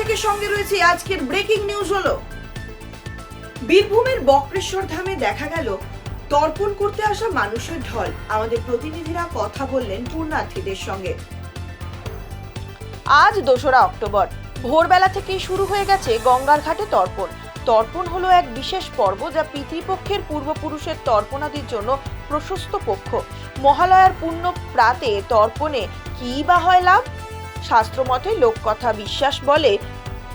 আজকের breaking news হলো। বীরভূমের বক্রেশ্বর ধামে দেখা গেল তর্পণ করতে আসা মানুষের ঢল। আমাদের প্রতিনিধিরা কথা বললেন পূর্ণার্থীদের সঙ্গে। আজ দোসরা অক্টোবর, ভোরবেলা থেকে শুরু হয়ে গেছে গঙ্গার ঘাটে তর্পণ। তর্পণ হলো এক বিশেষ পর্ব যা পিতৃপক্ষের পূর্বপুরুষের তর্পণাদির জন্য প্রশস্ত পক্ষ মহালয়ার পূর্ণ প্রাতে তর্পণে কী বা হয় লাভ? শাস্ত্রমতে লোককথা বিশ্বাস বলে,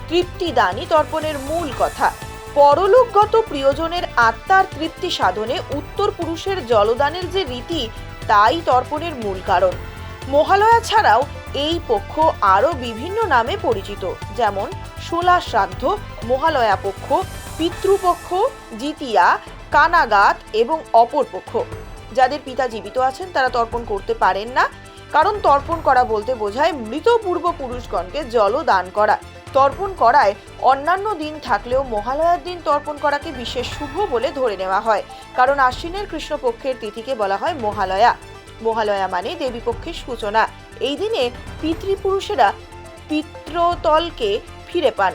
তৃপ্তিদানই তর্পণের মূল কথা। পরলোকগত প্রিয়জনের আত্মার তৃপ্তি সাধনে উত্তর পুরুষের জলদানের যে রীতি, তাই তর্পণের মূল কারণ। মহালয়া ছাড়াও এই পক্ষ আরও বিভিন্ন নামে পরিচিত, যেমন শোলা শ্রাদ্ধ মহালয়া পক্ষ, পিতৃপক্ষ, জিতিয়া, কানাগাত এবং অপর পক্ষ। যাদের পিতা জীবিত আছেন, তারা তর্পণ করতে পারেন না। কারণ তর্পণ করা বলতে বোঝায় মৃত পূর্বপুরুষগণকে জল দান করা। তর্পণ করায় অন্যান্য দিন থাকলেও মহালয়ার দিন তর্পণ করাকে বিশেষ শুভ বলে ধরে নেওয়া হয়। কারণ আশ্বিনের কৃষ্ণপক্ষের তিথিকে বলা হয় মহালয়া। মহালয়া মানে দেবীপক্ষের সূচনা। এই দিনে পিতৃপুরুষেরা পিতৃতলকে ফিরে পান।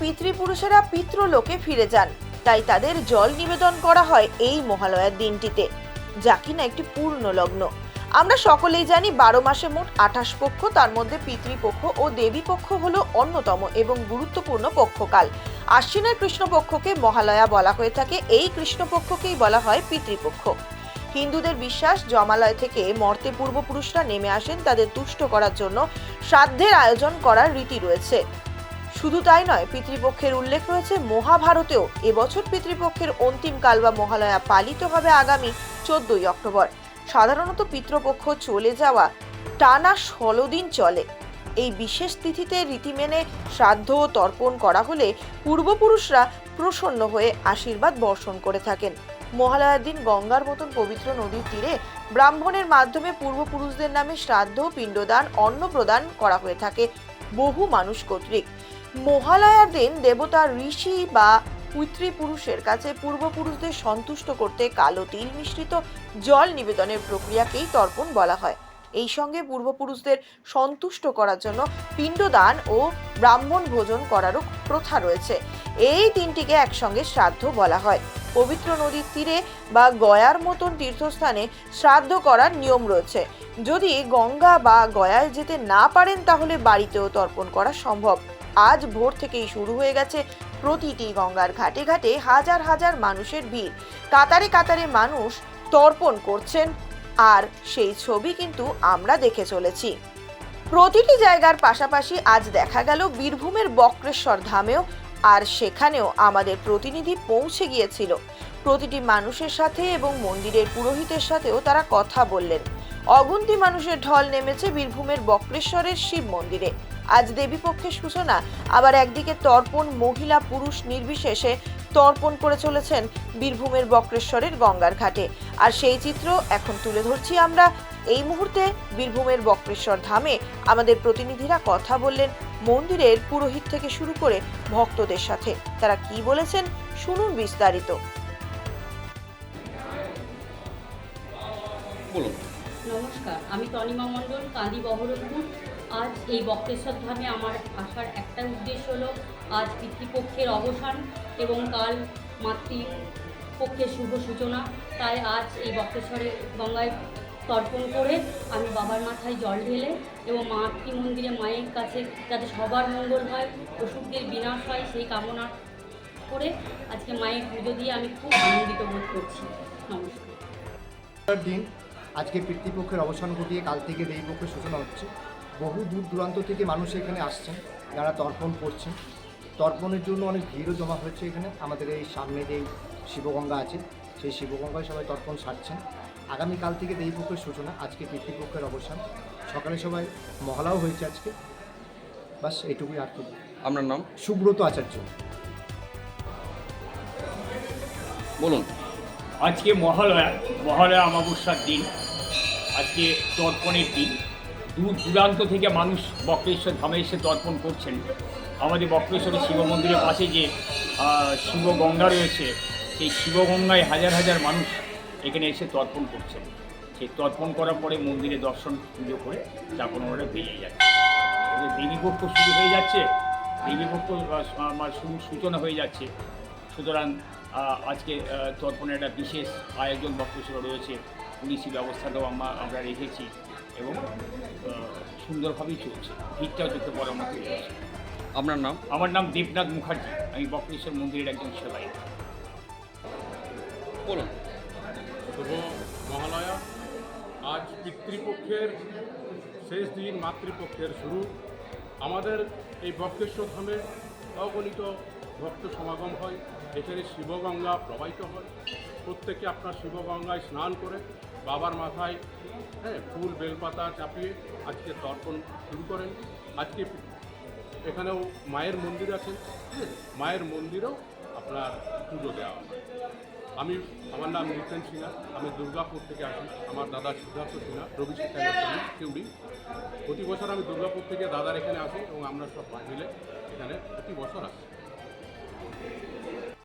পিতৃপুরুষেরা পিতৃলোকে ফিরে যান। তাই তাদের জল নিবেদন করা হয় এই মহালয়ার দিনটিতে, যা কিনা একটি পূর্ণ লগ্ন। আমরা সকলেই জানি বারো মাসে মোট আঠাশ পক্ষ, তার মধ্যে পিতৃপক্ষ ও দেবী পক্ষ হলো অন্যতম এবং গুরুত্বপূর্ণ পক্ষকাল। আশ্বিনের কৃষ্ণপক্ষকে মহালয়া বলা হয়ে থাকে, এই কৃষ্ণপক্ষকেই বলা হয় পিতৃপক্ষ। হিন্দুদের বিশ্বাস, জমালয় থেকে মর্তে পূর্বপুরুষরা নেমে আসেন, তাদের তুষ্ট করার জন্য শ্রাদ্ধের আয়োজন করার রীতি রয়েছে। শুধু তাই নয়, পিতৃপক্ষের উল্লেখ রয়েছে, মহাভারতেও এবছর পিতৃপক্ষের অন্তিম কাল বা মহালয়া পালিত হবে আগামী চোদ্দই অক্টোবর। সাধারণত পিতৃপক্ষ চলে যাওয়া টানা ষোলো দিন চলে। এই বিশেষ তিথিতে রীতি মেনে শ্রাদ্ধ ও তর্পণ করা হলে পূর্বপুরুষরা প্রসন্ন হয়ে আশীর্বাদ বর্ষণ করে থাকেন। মহালয়ার দিন গঙ্গার মতন পবিত্র নদীর তীরে ব্রাহ্মণের মাধ্যমে পূর্বপুরুষদের নামে শ্রাদ্ধ, পিণ্ডদান অন্ন প্রদান করা হয়ে থাকে বহু মানুষ কর্তৃক। মহালয়ার দিন দেবতা ঋষি বা পিতৃপুরুষের কাছে পূর্বপুরুষদের সন্তুষ্ট করতে কালো তিল মিশ্রিত জল নিবেদনের প্রক্রিয়াকেই তর্পণ বলা হয়। এই সঙ্গে পূর্বপুরুষদের সন্তুষ্ট করার জন্য পিণ্ডদান ও ব্রাহ্মণ ভোজন করারও প্রথা রয়েছে। এই তিনটিকে একসঙ্গে শ্রাদ্ধ বলা হয়। পবিত্র নদীর তীরে বা গয়ার মতন তীর্থস্থানে শ্রাদ্ধ করার নিয়ম রয়েছে। যদি গঙ্গা বা গয়ায় যেতে না পারেন, তাহলে বাড়িতেও তর্পণ করা সম্ভব। আজ ভোর থেকেই শুরু হয়ে গেছে প্রতিটি গঙ্গার ঘাটে ঘাটে হাজার হাজার মানুষের ভিড়। কাতারে কাতারে মানুষ তর্পণ করছেন, আর সেই ছবি কিন্তু আমরা দেখে চলেছি। প্রতিটি জায়গার পাশাপাশি আজ দেখা গেল বীরভূমের বক্রেশ্বর ধামেও, আর সেখানেও আমাদের প্রতিনিধি পৌঁছে গিয়েছিল। প্রতিটি মানুষের সাথে এবং মন্দিরের পুরোহিতের সাথেও তারা কথা বললেন। অগুন্তি মানুষের ঢল নেমেছে বীরভূমের বক্রেশ্বরের শিব মন্দিরে। আজ দেবীপক্ষের সূচনা, আবার একদিকে তর্পণ মহিলা পুরুষ নির্বিশেষে তর্পণ করে চলেছেন বীরভূমের বক্রেশ্বরের গঙ্গার ঘাটে। আর সেই চিত্র এখন তুলে ধরছি আমরা। এই মুহূর্তে বীরভূমের বক্রেশ্বর ধামে আমাদের প্রতিনিধিরা কথা বললেন মন্দিরের পুরোহিত থেকে শুরু করে ভক্তদের সাথে। তারা কি বলেছেন শুনুন বিস্তারিত। বলুন। নমস্কার, আমি তনিমা মণ্ডল কান্দি বহরমপুর। আজ এই বক্রেশ্বর ধামে আমার আসার একটা উদ্দেশ্য হলো, আজ পিতৃপক্ষের অবসান এবং কাল মাতৃপক্ষের শুভ সূচনা। তাই আজ এই বক্রেশ্বরে গঙ্গায় তর্পণ করে আমি বাবার মাথায় জল ঢেলে এবং মাতৃ মন্দিরে মায়ের কাছে যাতে সবার মঙ্গল হয় অসুখদের বিনাশ হয়, সেই কামনা করে আজকে মায়ের পুজো দিয়ে আমি খুব আনন্দিত বোধ করছি। নমস্কার। দিন আজকে পিতৃপক্ষের অবসান ঘটিয়ে কাল থেকে দেবীপক্ষের সূচনা হচ্ছে। বহু দূর দূরান্ত থেকে মানুষ এখানে আসছেন যারা তর্পণ করছেন। তর্পণের জন্য অনেক ভিড়ও জমা হয়েছে এখানে। আমাদের এই সামনে যেই শিবগঙ্গা আছে সেই শিবগঙ্গায় সবাই তর্পণ সারছেন। আগামীকাল থেকে দেবীপক্ষের সূচনা আজকে পিতৃপক্ষের অবসান। সকালে সবাই মহলাও হয়েছে আজকে। বাস এটুকুই আর কি। আপনার নাম? সুব্রত আচার্য। বলুন। আজকে মহালয়া মহালয়া অমাবস্যার দিন। আজকে তর্পণের দিন। দূর দূরান্ত থেকে মানুষ বক্রেশ্বর ধামে এসে তর্পণ করছেন। আমাদের বক্রেশ্বরের শিব মন্দিরের পাশে যে শিবগঙ্গা রয়েছে, সেই শিবগঙ্গায় হাজার হাজার মানুষ এখানে এসে তর্পণ করছেন। সেই তর্পণ করার পরে মন্দিরে দর্শন, পুজো করে যাপন ওরা বেরিয়ে যাচ্ছে। দেবীপক্ষ শুরু হয়ে যাচ্ছে। দেবীপক্ষ আমার শুরু সূচনা হয়ে যাচ্ছে। সুতরাং আজকে আহ, তর্পণের একটা বিশেষ আয়োজন বক্রেশ্বর রয়েছে। পুলিশি ব্যবস্থাটাও আমরা আমরা রেখেছি এবং সুন্দরভাবেই চলছে। ভিড়টাও দেখতে বড় মতো রয়েছে আপনার নাম? আমার নাম দেবনাথ মুখার্জি। আমি বক্রেশ্বর মন্দিরের একজন সেবাই বলুন। শুভ মহালয়া। আজ পিতৃপক্ষের শেষ দিন মাতৃপক্ষের শুরু। আমাদের এই বক্রেশ্বর ধামে অগণিত ভক্ত সমাগম হয়। এখানে শিবগঙ্গা প্রবাহিত হয়। প্রত্যেকে আপনার শিবগঙ্গায় স্নান করে বাবার মাথায় হ্যাঁ ফুল বেলপাতা চাপিয়ে আজকে তর্পণ শুরু করেন। আজকে এখানেও মায়ের মন্দির আছে হ্যাঁ, মায়ের মন্দিরেও আপনার পুজো দেওয়া হয়। আমি আমার নাম নিতেন সিনহা আমি দুর্গাপুর থেকে আসি। আমার দাদা সিদ্ধার্থ সিনহা রবি শিক্ষা কেউড়ি। প্রতি বছর আমি দুর্গাপুর থেকে দাদার এখানে আসি এবং আমরা সব মিলে এখানে প্রতি বছর আসি।